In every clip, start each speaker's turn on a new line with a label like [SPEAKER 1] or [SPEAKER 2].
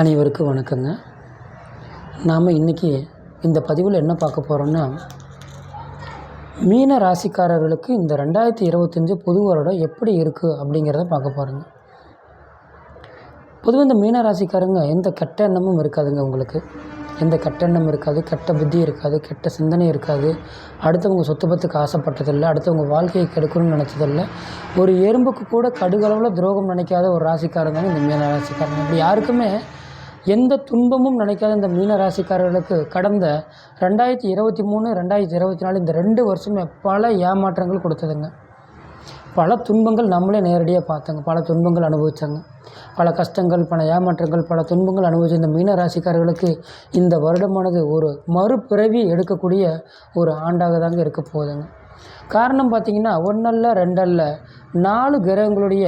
[SPEAKER 1] அனைவருக்கும் வணக்கங்க. நாம் இன்றைக்கி இந்த பதிவில் என்ன பார்க்க போகிறோம்னா மீன ராசிக்காரர்களுக்கு இந்த ரெண்டாயிரத்தி இருபத்தஞ்சி புது வருடம் எப்படி இருக்குது அப்படிங்கிறத பார்க்க போகிறோங்க பொதுவாக இந்த மீன ராசிக்காரங்க எந்த கெட்ட எண்ணமும் இருக்காதுங்க உங்களுக்கு. எந்த கெட்ட எண்ணம் இருக்காது கெட்ட புத்தி இருக்காது கெட்ட சிந்தனை இருக்காது. அடுத்தவங்க சொத்து பத்துக்கு ஆசைப்பட்டதில்லை அடுத்தவங்க வாழ்க்கையை கெடுக்கணும்னு நினச்சதில்லை. ஒரு எறும்புக்கு கூட கடுகளவில் துரோகம் நினைக்காத ஒரு ராசிக்காரங்க தாங்க இந்த மீன ராசிக்காரங்க. இப்படி யாருக்குமே எந்த துன்பமும் நினைக்காத இந்த மீன ராசிக்காரர்களுக்கு கடந்த ரெண்டாயிரத்தி இருபத்தி மூணு ரெண்டாயிரத்தி இருபத்தி நாலு இந்த ரெண்டு வருஷமே பல ஏமாற்றங்கள் கொடுத்ததுங்க. பல துன்பங்கள் நம்மளே நேரடியாக பார்த்தோங்க. பல துன்பங்கள் அனுபவித்தாங்க பல கஷ்டங்கள் பல ஏமாற்றங்கள் பல துன்பங்கள் அனுபவித்த இந்த மீன ராசிக்காரர்களுக்கு இந்த வருடமானது ஒரு மறுபிறவி எடுக்கக்கூடிய ஒரு ஆண்டாக தாங்க இருக்க போகுதுங்க. காரணம் பார்த்தீங்கன்னா ஒன்றல்ல ரெண்டல்ல நாலு கிரகங்களுடைய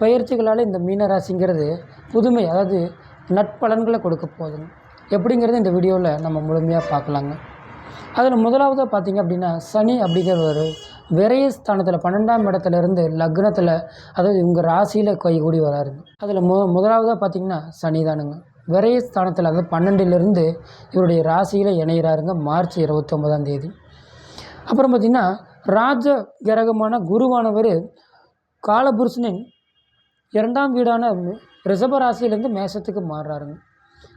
[SPEAKER 1] பயிற்சிகளால் இந்த மீனராசிங்கிறது புதுமை அதாவது நட்பலன்களை கொடுக்க போகுதுங்க. எப்படிங்கிறது இந்த வீடியோவில் நம்ம முழுமையாக பார்க்கலாங்க. அதில் முதலாவதாக பார்த்திங்க அப்படின்னா சனி அப்படிங்கிற ஒரு விரயஸ்தானத்தில் பன்னெண்டாம் இடத்துலேருந்து லக்னத்தில் அதாவது உங்கள் ராசியில் கைகூடி வராருங்க. அதில் மு முதலாவதாக பார்த்தீங்கன்னா சனி தானுங்க. விரயஸ்தானத்தில் அதாவது பன்னெண்டுலேருந்து இவருடைய ராசியில் இணைகிறாருங்க மார்ச் இருபத்தொம்பதாம் தேதி. அப்புறம் பார்த்திங்கன்னா ராஜ கிரகமான குருவானவர் காலபுருஷனின் இரண்டாம் வீடான ரிஷப ராசியிலேருந்து மேசத்துக்கு மாறுறாருங்க.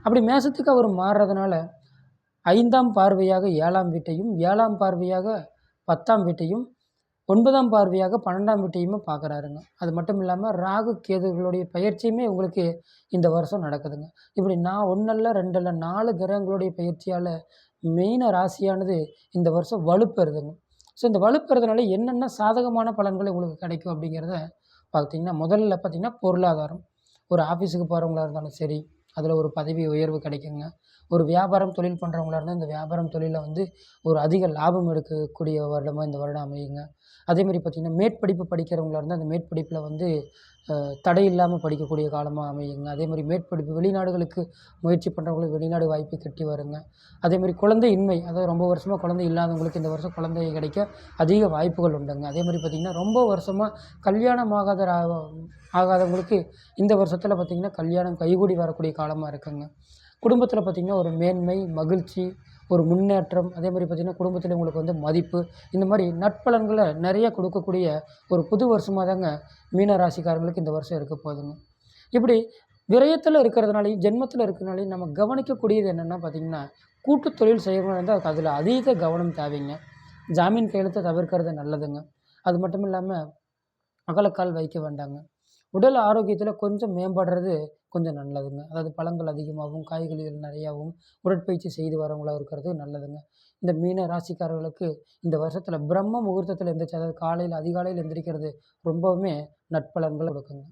[SPEAKER 1] அப்படி மேசத்துக்கு அவர் மாறுறதுனால ஐந்தாம் பார்வையாக ஏழாம் வீட்டையும் ஏழாம் பார்வையாக பத்தாம் வீட்டையும் ஒன்பதாம் பார்வையாக பன்னெண்டாம் வீட்டையுமே பார்க்குறாருங்க. அது மட்டும் இல்லாமல் ராகு கேதுகளுடைய பயிற்சியுமே உங்களுக்கு இந்த வருஷம் நடக்குதுங்க. இப்படி நான் ஒன்றல்ல ரெண்டல்ல நாலு கிரகங்களுடைய பயிற்சியால் மெயின ராசியானது இந்த வருஷம் வலுப்பெறுதுங்க. ஸோ இந்த வலுப்பெறதுனால என்னென்ன சாதகமான பலன்கள் உங்களுக்கு கிடைக்கும் அப்படிங்கிறத பார்த்தீங்கன்னா முதல்ல பார்த்தீங்கன்னா பொருளாதாரம். ஒரு ஆஃபீஸுக்கு போகிறவங்களா இருந்தாலும் சரி அதில் ஒரு பதவி உயர்வு கிடைக்குங்க. ஒரு வியாபாரம் தொழில் பண்ணுறவங்களா இருந்தால் இந்த வியாபாரம் தொழிலில் வந்து ஒரு அதிக லாபம் எடுக்கக்கூடிய வருடமாக இந்த வருடம் அமையுங்க. அதேமாதிரி பார்த்திங்கன்னா மேற்படிப்பு படிக்கிறவங்களா இருந்தால் அந்த மேற்படிப்பில் வந்து தடை இல்லாமல் படிக்கக்கூடிய காலமாக அமையுங்க. அதேமாதிரி மேற்படிப்பு வெளிநாடுகளுக்கு முயற்சி பண்ணுறவங்களுக்கு வெளிநாடு வாய்ப்பு கட்டி வருங்க. அதேமாதிரி குழந்தை இன்மை அதாவது ரொம்ப வருஷமாக குழந்தை இல்லாதவங்களுக்கு இந்த வருஷம் குழந்தை கிடைக்க அதிக வாய்ப்புகள் உண்டுங்க. அதேமாதிரி பார்த்திங்கன்னா ரொம்ப வருஷமாக கல்யாணம் ஆகாத ஆகாதவங்களுக்கு இந்த வருஷத்தில் பார்த்திங்கன்னா கல்யாணம் கைகூடி வரக்கூடிய காலமாக இருக்குங்க. குடும்பத்தில் பார்த்திங்கன்னா ஒரு மேன்மை மகிழ்ச்சி ஒரு முன்னேற்றம் அதே மாதிரி பார்த்திங்கன்னா குடும்பத்தில் உங்களுக்கு வந்து மதிப்பு இந்த மாதிரி நட்பலன்களை நிறைய கொடுக்கக்கூடிய ஒரு புது வருஷமாக தாங்க மீன ராசிக்காரங்களுக்கு இந்த வருஷம் இருக்க போகுதுங்க. இப்படி விரயத்தில் இருக்கிறதுனாலையும் ஜென்மத்தில் இருக்கிறதுனாலையும் நம்ம கவனிக்கக்கூடியது என்னென்னா பார்த்திங்கன்னா கூட்டு தொழில் செய்யணும் இருந்தால் அதில் அதீத கவனம் தேவைங்க. ஜாமீன் கையெழுத்தை தவிர்க்கிறது நல்லதுங்க. அது மட்டும் இல்லாமல் அகலக்கால் வைக்க வேண்டாங்க. உடல் ஆரோக்கியத்தில் கொஞ்சம் மேம்படுறது கொஞ்சம் நல்லதுங்க. அதாவது பழங்கள் அதிகமாகவும் காய்கறிகள் நிறையாவும் உடற்பயிற்சி செய்து வரவங்களாக இருக்கிறது நல்லதுங்க. இந்த மீன ராசிக்காரர்களுக்கு இந்த வருஷத்தில் பிரம்ம முகூர்த்தத்தில் எந்திரிச்சு அதாவது காலையில் அதிகாலையில் எந்திரிக்கிறது ரொம்பவுமே நட்பலன்களை கொடுக்குங்க.